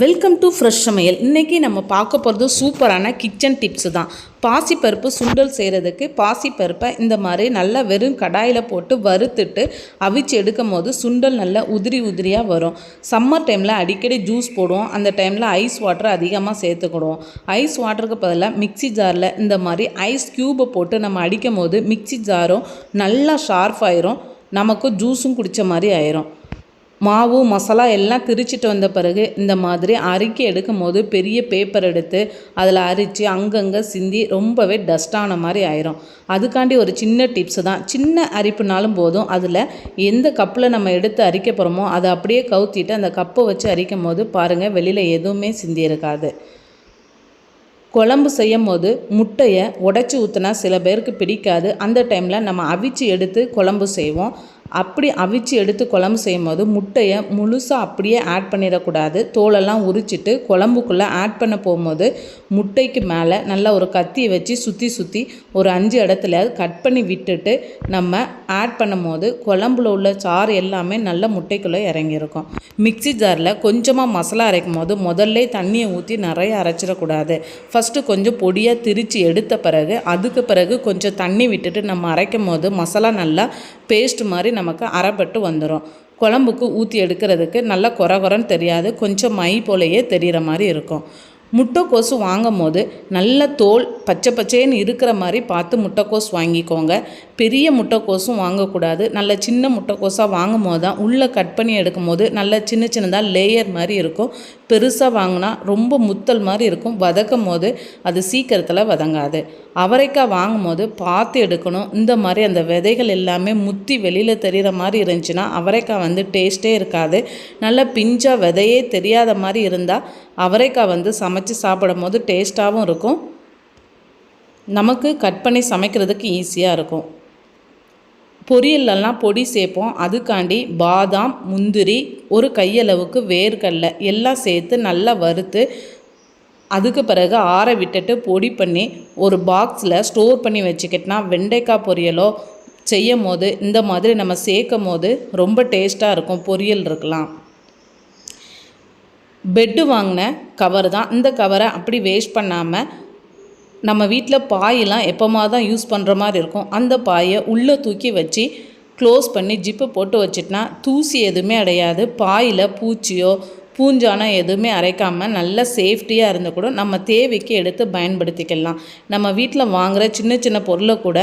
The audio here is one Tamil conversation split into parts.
வெல்கம் டு ஃப்ரெஷ் சமையல். இன்றைக்கி நம்ம பார்க்க போகிறது சூப்பரான கிச்சன் டிப்ஸு தான். பாசிப்பருப்பு சுண்டல் செய்கிறதுக்கு பாசிப்பருப்பை இந்த மாதிரி நல்லா வெறும் கடாயில் போட்டு வறுத்துட்டு அவிச்சு எடுக்கும் போது சுண்டல் நல்லா உதிரி உதிரியாக வரும். சம்மர் டைமில் அடிக்கடி ஜூஸ் போடுவோம். அந்த டைமில் ஐஸ் வாட்டர் அதிகமாக சேர்த்துக்கிடுவோம். ஐஸ் வாட்டருக்கு பதிலாக மிக்ஸி ஜாரில் இந்த மாதிரி ஐஸ் க்யூபை போட்டு நம்ம அடிக்கும் போது மிக்ஸி ஜாரும் நல்லா ஷார்ப் ஆயிரும். நமக்கு ஜூஸும் குடித்த மாதிரி ஆயிரும். மாவு மசாலா எல்லாம் திரிச்சிட்டு வந்த பிறகு இந்த மாதிரி அரிக்கி எடுக்கும் போது பெரிய பேப்பர் எடுத்து அதில் அரித்து அங்கங்கே சிந்தி ரொம்பவே டஸ்டான மாதிரி ஆயிரும். அதுக்காண்டி ஒரு சின்ன டிப்ஸு தான். சின்ன அரிப்புனாலும் போதும். அதில் எந்த கப்பில் நம்ம எடுத்து அரிக்க போகிறோமோ அதை அப்படியே கவுத்திட்டு அந்த கப்பை வச்சு அரிக்கும் போது பாருங்கள் வெளியில் எதுவுமே சிந்தி இருக்காது. குழம்பு செய்யும் போது முட்டையை உடச்சி ஊற்றினா சில பேருக்கு பிடிக்காது. அந்த டைமில் நம்ம அவிச்சு எடுத்து குழம்பு செய்வோம். அப்படி அவிச்சு எடுத்து குழம்பு செய்யும் போது முட்டையை முழுசாக அப்படியே ஆட் பண்ணிடக்கூடாது. தோலெல்லாம் உரிச்சிட்டு குழம்புக்குள்ளே ஆட் பண்ண போகும்போது முட்டைக்கு மேலே நல்லா ஒரு கத்தியை வச்சு சுற்றி சுற்றி ஒரு அஞ்சு இடத்துல கட் பண்ணி விட்டுட்டு நம்ம ஆட் பண்ணும் போது குழம்புல உள்ள சாறு எல்லாமே நல்ல முட்டைக்குள்ளே இறங்கியிருக்கும். மிக்ஸி ஜாரில் கொஞ்சமாக மசாலா அரைக்கும் போது முதல்ல தண்ணியை ஊற்றி நிறைய அரைச்சிடக்கூடாது. ஃபஸ்ட்டு கொஞ்சம் பொடியாக திரித்து எடுத்த பிறகு அதுக்கு பிறகு கொஞ்சம் தண்ணி விட்டுட்டு நம்ம அரைக்கும் போது மசாலா நல்லா பேஸ்ட் மாதிரி நமக்கு அரைப்பட்டு வந்துடும் குழம்புக்கு ஊற்றி எடுக்கிறதுக்கு நல்லா குறை குறைன்னு தெரியாது. கொஞ்சம் மை போலையே தெரிகிற மாதிரி இருக்கும். முட்டைக்கோசு வாங்கும் போது நல்ல தோல் பச்சை பச்சைன்னு இருக்கிற மாதிரி பார்த்து முட்டைக்கோஸ் வாங்கிக்கோங்க. பெரிய முட்டைக்கோஸும் வாங்கக்கூடாது. நல்ல சின்ன முட்டைக்கோஸாக வாங்கும் போது தான் உள்ளே கட் பண்ணி எடுக்கும் போது நல்ல சின்ன சின்னதாக லேயர் மாதிரி இருக்கும். பெருசாக வாங்கினா ரொம்ப முத்தல் மாதிரி இருக்கும். வதக்கும் போது அது சீக்கிரத்தில் வதங்காது. அவரைக்காய் வாங்கும் போது பார்த்து எடுக்கணும். இந்த மாதிரி அந்த விதைகள் எல்லாமே முத்தி வெளியில் தெரிகிற மாதிரி இருந்துச்சுன்னா அவரைக்காய் வந்து டேஸ்ட்டே இருக்காது. நல்லா பிஞ்சாக விதையே தெரியாத மாதிரி இருந்தால் அவரைக்காய் வந்து சமைச்சு சாப்பிடும் போது டேஸ்ட்டாகவும் இருக்கும். நமக்கு கட் பண்ணி சமைக்கிறதுக்கு ஈஸியாக இருக்கும். பொரியல்லலாம் பொடி சேர்ப்போம். அதுக்காண்டி பாதாம் முந்திரி ஒரு கையளவுக்கு வேர்க்கடலை எல்லாம் சேர்த்து நல்லா வறுத்து அதுக்கு பிறகு ஆற விட்டுட்டு பொடி பண்ணி ஒரு பாக்ஸில் ஸ்டோர் பண்ணி வச்சுக்கிட்டனா வெண்டைக்காய் பொரியலோ செய்யும் போது இந்த மாதிரி நம்ம சேர்க்கும் போது ரொம்ப டேஸ்ட்டாக இருக்கும் பொரியல் இருக்கலாம். பெட்டு வாங்கின கவர் தான். இந்த கவரை அப்படி வேஸ்ட் பண்ணாமல் நம்ம வீட்டில் பாயெல்லாம் எப்போமா தான் யூஸ் பண்ணுற மாதிரி இருக்கும். அந்த பாயை உள்ளே தூக்கி வச்சு க்ளோஸ் பண்ணி ஜிப்பு போட்டு வச்சிட்டனா தூசி எதுவுமே அடையாது. பாயில் பூச்சியோ பூஞ்சானம் எதுவுமே அரைக்காமல் நல்ல சேஃப்டியாக இருந்து கூட நம்ம தேவைக்கு எடுத்து பயன்படுத்திக்கலாம். நம்ம வீட்டில் வாங்குகிற சின்ன சின்ன பொருளை கூட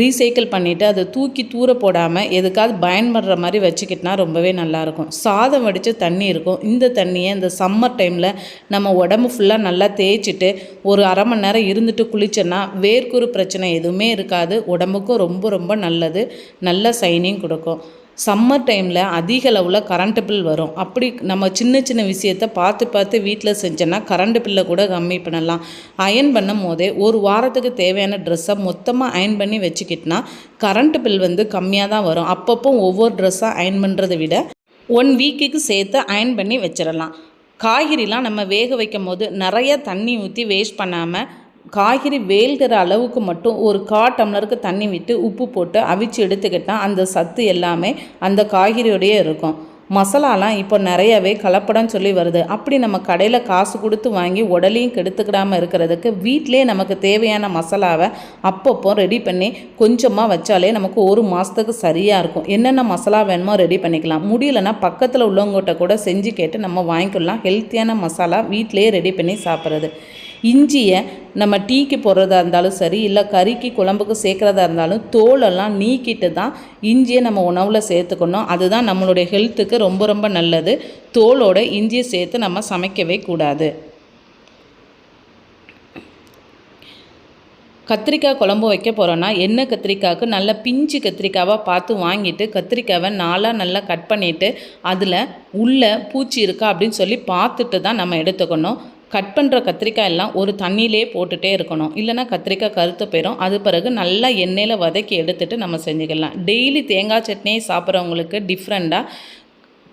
ரீசைக்கிள் பண்ணிவிட்டு அதை தூக்கி தூர போடாமல் எதுக்காவது பயன்படுற மாதிரி வச்சுக்கிட்டனா ரொம்பவே நல்லாயிருக்கும். சாதம் வடித்து தண்ணி இருக்கும். இந்த தண்ணியை இந்த சம்மர் டைமில் நம்ம உடம்பு ஃபுல்லாக நல்லா தேய்ச்சிட்டு ஒரு அரை மணி நேரம் இருந்துட்டு குளிச்சோன்னா வேர்க்குறு பிரச்சனை எதுவுமே இருக்காது. உடம்புக்கும் ரொம்ப ரொம்ப நல்லது. நல்ல சைனிங் கொடுக்கும். சம்மர் டைமில் அதிக அளவில் கரண்ட்டு பில் வரும். அப்படி நம்ம சின்ன சின்ன விஷயத்த பார்த்து பார்த்து வீட்டில் செஞ்சோன்னா கரண்ட்டு பில்லை கூட கம்மி பண்ணலாம். அயன் பண்ணும் போதே ஒரு வாரத்துக்கு தேவையான ட்ரெஸ்ஸை மொத்தமாக அயன் பண்ணி வச்சுக்கிட்டனா கரண்ட்டு பில் வந்து கம்மியாக தான் வரும். அப்பப்போ ஒவ்வொரு ட்ரெஸ்ஸாக அயன் பண்ணுறதை விட ஒன் வீக்குக்கு சேர்த்து அயன் பண்ணி வச்சிடலாம். காய்கறிலாம் நம்ம வேக வைக்கும் போது நிறைய தண்ணி ஊற்றி வேஸ்ட் பண்ணாமல் காய்கறி வேல்கிற அளவுக்கு மட்டும் ஒரு கா டம்ளருக்கு தண்ணி விட்டு உப்பு போட்டு அவிச்சு எடுத்துக்கிட்டால் அந்த சத்து எல்லாமே அந்த காய்கறியோடையே இருக்கும். மசாலாலாம் இப்போ நிறையவே கலப்படம் சொல்லி வருது. அப்படி நம்ம கடையில் காசு கொடுத்து வாங்கி உடலையும் கெடுத்துக்கிடாமல் இருக்கிறதுக்கு வீட்டிலே நமக்கு தேவையான மசாலாவை அப்பப்போ ரெடி பண்ணி கொஞ்சமாக வச்சாலே நமக்கு ஒரு மாதத்துக்கு சரியாக இருக்கும். என்னென்ன மசாலா வேணுமோ ரெடி பண்ணிக்கலாம். முடியலன்னா பக்கத்தில் உள்ளவங்ககிட்ட கூட செஞ்சு கேட்டு நம்ம வாங்கிக்கலாம். ஹெல்த்தியான மசாலா வீட்டிலேயே ரெடி பண்ணி சாப்பிட்றது. இஞ்சியை நம்ம டீக்கு போடுறதா இருந்தாலும் சரி இல்லை கறிக்கு குழம்புக்கு சேர்க்குறதா இருந்தாலும் தோலெல்லாம் நீக்கிட்டு தான் இஞ்சியை நம்ம உணவில் சேர்த்துக்கணும். அதுதான் நம்மளுடைய ஹெல்த்துக்கு ரொம்ப ரொம்ப நல்லது. தோலோட இஞ்சியை சேர்த்து நம்ம சமைக்கவே கூடாது. கத்திரிக்காய் குழம்பு வைக்க போகிறோன்னா எண்ணெய் கத்திரிக்காய்க்கு நல்ல பிஞ்சு கத்திரிக்காவாக பார்த்து வாங்கிட்டு கத்திரிக்காவை நாளாக நல்லா கட் பண்ணிவிட்டு அதில் உள்ள பூச்சி இருக்கா அப்படின்னு சொல்லி பார்த்துட்டு தான் நம்ம எடுத்துக்கணும். கட் பண்ணுற கத்திரிக்காய் எல்லாம் ஒரு தண்ணியிலே போட்டுகிட்டே இருக்கணும். இல்லைனா கத்திரிக்காய் கருத்து போயிடும் அது பிறகு நல்லா எண்ணெயில் வதக்கி எடுத்துகிட்டு நம்ம செஞ்சுக்கலாம். டெய்லி தேங்காய் சட்னியை சாப்பிட்றவங்களுக்கு டிஃப்ரெண்ட்டாக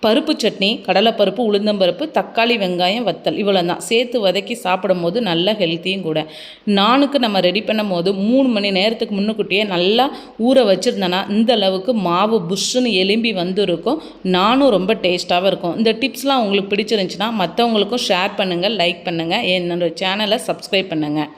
பருப்பு சட்னி கடலைப்பருப்பு உளுந்தம்பருப்பு தக்காளி வெங்காயம் வத்தல் இவ்வளோ தான் சேர்த்து வதக்கி சாப்பிடும்போது நல்ல ஹெல்த்தியும் கூட. நானுக்கு நம்ம ரெடி பண்ணும் போது மூணு மணி நேரத்துக்கு முன்னுக்குட்டியே நல்லா ஊற வச்சுருந்தேன்னா இந்த அளவுக்கு மாவு புஷ்ஷுன்னு எலும்பி வந்துருக்கும். நானும் ரொம்ப டேஸ்ட்டாகவும் இருக்கும். இந்த டிப்ஸ்லாம் உங்களுக்கு பிடிச்சிருந்துச்சுன்னா மற்றவங்களுக்கும் ஷேர் பண்ணுங்கள் லைக் பண்ணுங்கள் என்னோட சேனலை சப்ஸ்கிரைப் பண்ணுங்கள்